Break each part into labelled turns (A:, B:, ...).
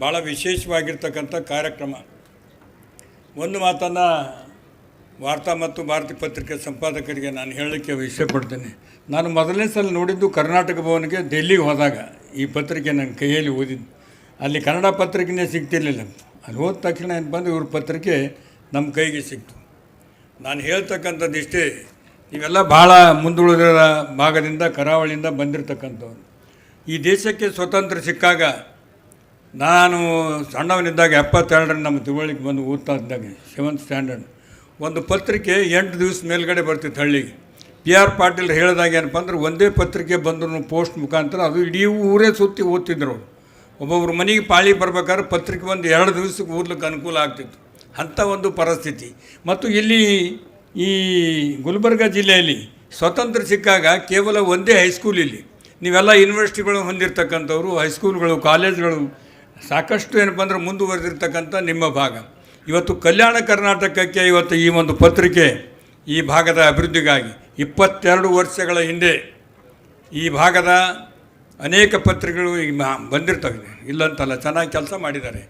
A: ಭಾಳ ವಿಶೇಷವಾಗಿರ್ತಕ್ಕಂಥ ಕಾರ್ಯಕ್ರಮ. ಒಂದು ಮಾತನ್ನು ವಾರ್ತಾ ಮತ್ತು ಭಾರತಿ ಪತ್ರಿಕೆ ಸಂಪಾದಕರಿಗೆ ನಾನು ಹೇಳಲಿಕ್ಕೆ ಇಷ್ಟಪಡ್ತೇನೆ ನಾನು ಮೊದಲನೇ ಸಲ ನೋಡಿದ್ದು ಕರ್ನಾಟಕ ಭವನಿಗೆ ಡೆಲ್ಲಿಗೆ ಹೋದಾಗ. ಈ ಪತ್ರಿಕೆ ನನ್ನ ಕೈಯಲ್ಲಿ ಓದಿದ್ದು. ಅಲ್ಲಿ ಕನ್ನಡ ಪತ್ರಿಕೆನೇ ಸಿಗ್ತಿರಲಿಲ್ಲ. ಅಲ್ಲಿ ಹೋದ ತಕ್ಷಣ ಏನು ಬಂದು ಇವ್ರ ಪತ್ರಿಕೆ ನಮ್ಮ ಕೈಗೆ ಸಿಕ್ತು. ನಾನು ಹೇಳ್ತಕ್ಕಂಥದ್ದು ಇಷ್ಟೇ. ನೀವೆಲ್ಲ ಭಾಳ ಮುಂದುಳಿದ ಭಾಗದಿಂದ ಕರಾವಳಿಯಿಂದ ಬಂದಿರತಕ್ಕಂಥವ್ರು. ಈ ದೇಶಕ್ಕೆ ಸ್ವತಂತ್ರ ಸಿಕ್ಕಾಗ ನಾನು ಸಣ್ಣವನಿದ್ದಾಗ ಎಪ್ಪತ್ತೆರಡರ ನಮ್ಮ ತಿಳುವಳಿಕೆ ಬಂದು ಓದ್ತಾ ಇದ್ದಾಗ ಸೆವೆಂತ್ ಸ್ಟ್ಯಾಂಡರ್ಡ್ ಒಂದು ಪತ್ರಿಕೆ ಎಂಟು ದಿವಸ ಮೇಲ್ಗಡೆ ಬರ್ತಿತ್ತು ಹಳ್ಳಿಗೆ. ಪಿ ಆರ್ ಪಾಟೀಲ್ ಹೇಳಿದಾಗ ಏನಪ್ಪ ಅಂದ್ರೆ ಒಂದೇ ಪತ್ರಿಕೆ ಬಂದ್ರು ಪೋಸ್ಟ್ ಮುಖಾಂತರ ಅದು ಇಡೀ ಊರೇ ಸುತ್ತಿ ಓದ್ತಿದ್ರು ಅವರು. ಒಬ್ಬೊಬ್ರು ಮನೆಗೆ ಪಾಳಿ ಬರ್ಬೇಕಾದ್ರೆ ಪತ್ರಿಕೆ ಒಂದು ಎರಡು ದಿವಸಕ್ಕೆ ಓದ್ಲಿಕ್ಕೆ ಅನುಕೂಲ ಆಗ್ತಿತ್ತು. ಅಂಥ ಒಂದು ಪರಿಸ್ಥಿತಿ. ಮತ್ತು ಇಲ್ಲಿ ಈ ಗುಲ್ಬರ್ಗ ಜಿಲ್ಲೆಯಲ್ಲಿ ಸ್ವತಂತ್ರ ಸಿಕ್ಕಾಗ ಕೇವಲ ಒಂದೇ ಹೈಸ್ಕೂಲ್ ಇಲ್ಲಿ. ನೀವೆಲ್ಲ ಯೂನಿವರ್ಸಿಟಿಗಳು ಹೊಂದಿರತಕ್ಕಂಥವ್ರು ಹೈಸ್ಕೂಲ್ಗಳು ಕಾಲೇಜ್ಗಳು ಸಾಕಷ್ಟು ಏನಪ್ಪ ಅಂದರೆ ಮುಂದುವರೆದಿರ್ತಕ್ಕಂಥ ನಿಮ್ಮ ಭಾಗ. ಇವತ್ತು ಕಲ್ಯಾಣ ಕರ್ನಾಟಕಕ್ಕೆ ಇವತ್ತು ಈ ಒಂದು ಪತ್ರಿಕೆ ಈ ಭಾಗದ ಅಭಿವೃದ್ಧಿಗಾಗಿ ಇಪ್ಪತ್ತೆರಡು ವರ್ಷಗಳ ಹಿಂದೆ ಈ ಭಾಗದ ಅನೇಕ ಪತ್ರಿಕೆಗಳು ಈಗ ಬಂದಿರ್ತವೆ. ಇಲ್ಲಂತಲ್ಲ, ಚೆನ್ನಾಗಿ ಕೆಲಸ ಮಾಡಿದ್ದಾರೆ.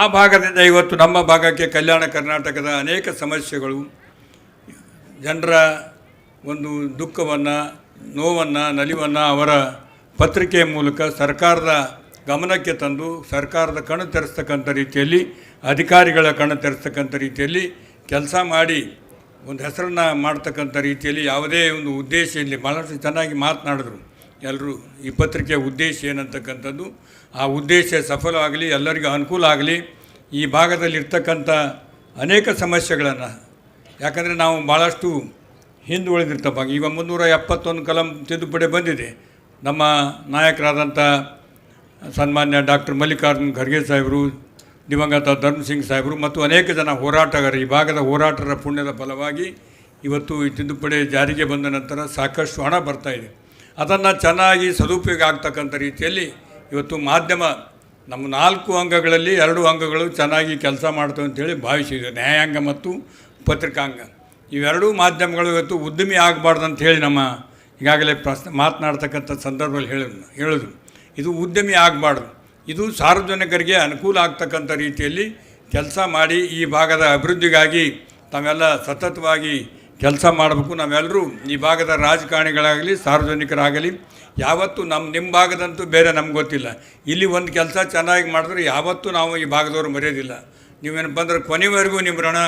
A: ಆ ಭಾಗದಿಂದ ಇವತ್ತು ನಮ್ಮ ಭಾಗಕ್ಕೆ ಕಲ್ಯಾಣ ಕರ್ನಾಟಕದ ಅನೇಕ ಸಮಸ್ಯೆಗಳು, ಜನರ ಒಂದು ದುಃಖವನ್ನು, ನೋವನ್ನು, ನಲಿವನ್ನು ಅವರ ಪತ್ರಿಕೆಯ ಮೂಲಕ ಸರ್ಕಾರದ ಗಮನಕ್ಕೆ ತಂದು ಸರ್ಕಾರದ ಕಣ್ಣು ತೆರೆಸ್ತಕ್ಕಂಥ ರೀತಿಯಲ್ಲಿ, ಅಧಿಕಾರಿಗಳ ಕಣ್ಣು ತೆರೆಸ್ತಕ್ಕಂಥ ರೀತಿಯಲ್ಲಿ ಕೆಲಸ ಮಾಡಿ, ಒಂದು ಹೆಸರನ್ನು ಮಾಡ್ತಕ್ಕಂಥ ರೀತಿಯಲ್ಲಿ ಯಾವುದೇ ಒಂದು ಉದ್ದೇಶ ಇಲ್ಲಿ ಭಾಳಷ್ಟು ಚೆನ್ನಾಗಿ ಮಾತನಾಡಿದ್ರು. ಎಲ್ಲರೂ ಈ ಪತ್ರಿಕೆಯ ಉದ್ದೇಶ ಏನಂತಕ್ಕಂಥದ್ದು, ಆ ಉದ್ದೇಶ ಸಫಲವಾಗಲಿ, ಎಲ್ಲರಿಗೂ ಅನುಕೂಲ ಆಗಲಿ, ಈ ಭಾಗದಲ್ಲಿರ್ತಕ್ಕಂಥ ಅನೇಕ ಸಮಸ್ಯೆಗಳನ್ನು, ಯಾಕಂದರೆ ನಾವು ಭಾಳಷ್ಟು ಹಿಂದುಳಿದಿರ್ತಪ್ಪ ಈಗ ಮುನ್ನೂರ ಎಪ್ಪತ್ತೊಂದು ಕಲಂ ತಿದ್ದುಪಡಿ ಬಂದಿದೆ. ನಮ್ಮ ನಾಯಕರಾದಂಥ ಸನ್ಮಾನ್ಯ ಡಾಕ್ಟರ್ ಮಲ್ಲಿಕಾರ್ಜುನ್ ಖರ್ಗೆ ಸಾಹೇಬರು, ದಿವಂಗತ ಧರ್ಮಸಿಂಗ್ ಸಾಹೇಬರು ಮತ್ತು ಅನೇಕ ಜನ ಹೋರಾಟಗಾರರು. ಈ ಭಾಗದ ಹೋರಾಟರ ಪುಣ್ಯದ ಫಲವಾಗಿ ಇವತ್ತು ಈ ತಿದ್ದುಪಡಿ ಜಾರಿಗೆ ಬಂದ ನಂತರ ಸಾಕಷ್ಟು ಹಣ ಇದೆ. ಅದನ್ನು ಚೆನ್ನಾಗಿ ಸದುಪಯೋಗ ಆಗ್ತಕ್ಕಂಥ ರೀತಿಯಲ್ಲಿ ಇವತ್ತು ಮಾಧ್ಯಮ ನಮ್ಮ ನಾಲ್ಕು ಅಂಗಗಳಲ್ಲಿ ಎರಡು ಅಂಗಗಳು ಚೆನ್ನಾಗಿ ಕೆಲಸ ಮಾಡ್ತವೆ ಅಂತೇಳಿ ಭಾವಿಸಿದೆ. ನ್ಯಾಯಾಂಗ ಮತ್ತು ಪತ್ರಿಕಾಂಗ. ಇವೆರಡೂ ಮಾಧ್ಯಮಗಳು ಇವತ್ತು ಉದ್ಯಮಿ ಆಗಬಾರ್ದು ಅಂತ ಹೇಳಿ ನಮ್ಮ ಈಗಾಗಲೇ ಪ್ರಶ್ನೆ ಮಾತನಾಡ್ತಕ್ಕಂಥ ಸಂದರ್ಭದಲ್ಲಿ ಹೇಳಿದ್ರು ಹೇಳಿದ್ರು ಇದು ಉದ್ಯಮಿ ಆಗಬಾರ್ದು. ಇದು ಸಾರ್ವಜನಿಕರಿಗೆ ಅನುಕೂಲ ಆಗ್ತಕ್ಕಂಥ ರೀತಿಯಲ್ಲಿ ಕೆಲಸ ಮಾಡಿ ಈ ಭಾಗದ ಅಭಿವೃದ್ಧಿಗಾಗಿ ತಾವೆಲ್ಲ ಸತತವಾಗಿ ಕೆಲಸ ಮಾಡಬೇಕು. ನಾವೆಲ್ಲರೂ ಈ ಭಾಗದ ರಾಜಕಾರಣಿಗಳಾಗಲಿ, ಸಾರ್ವಜನಿಕರಾಗಲಿ, ಯಾವತ್ತೂ ನಮ್ಮ ನಿಮ್ಮ ಭಾಗದಂತೂ ಬೇರೆ ನಮ್ಗೆ ಗೊತ್ತಿಲ್ಲ. ಇಲ್ಲಿ ಒಂದು ಕೆಲಸ ಚೆನ್ನಾಗಿ ಮಾಡಿದ್ರೆ ಯಾವತ್ತೂ ನಾವು ಈ ಭಾಗದವರು ಮರೆಯೋದಿಲ್ಲ. ನೀವೇನಪ್ಪ ಅಂದ್ರೆ ಕೊನೆವರೆಗೂ ನಿಮ್ಮ ಋಣ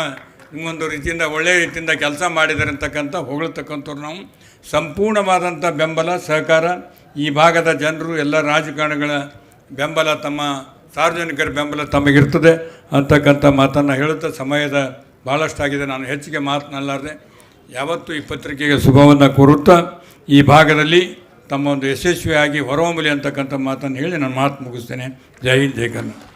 A: ನಿಮ್ಮೊಂದು ರೀತಿಯಿಂದ ಒಳ್ಳೆಯ ರೀತಿಯಿಂದ ಕೆಲಸ ಮಾಡಿದ್ದಾರೆ ಅಂತಕ್ಕಂಥ ಹೊಗಳತಕ್ಕಂಥವ್ರು ನಾವು. ಸಂಪೂರ್ಣವಾದಂಥ ಬೆಂಬಲ, ಸಹಕಾರ ಈ ಭಾಗದ ಜನರು ಎಲ್ಲ ರಾಜಕಾರಣಿಗಳ ಬೆಂಬಲ ತಮ್ಮ ಸಾರ್ವಜನಿಕರ ಬೆಂಬಲ ತಮಗಿರ್ತದೆ ಅಂತಕ್ಕಂಥ ಮಾತನ್ನು ಹೇಳುತ್ತಾ ಸಮಯದ ಭಾಳಷ್ಟಾಗಿದೆ ನಾನು ಹೆಚ್ಚಿಗೆ ಮಾತನಾಡಲಾರ್ದೆ ಯಾವತ್ತೂ ಈ ಪತ್ರಿಕೆಗೆ ಶುಭವನ್ನು ಕೋರುತ್ತಾ, ಈ ಭಾಗದಲ್ಲಿ ತಮ್ಮ ಒಂದು ಯಶಸ್ವಿಯಾಗಿ ಹೊರಹೊಮ್ಮಲಿ ಅಂತಕ್ಕಂಥ ಮಾತನ್ನು ಹೇಳಿ ನಾನು ಮಾತು ಮುಗಿಸ್ತೇನೆ. ಜೈ ಹಿಂದ್, ಜೈ ಕರ್ನಾಟಕ.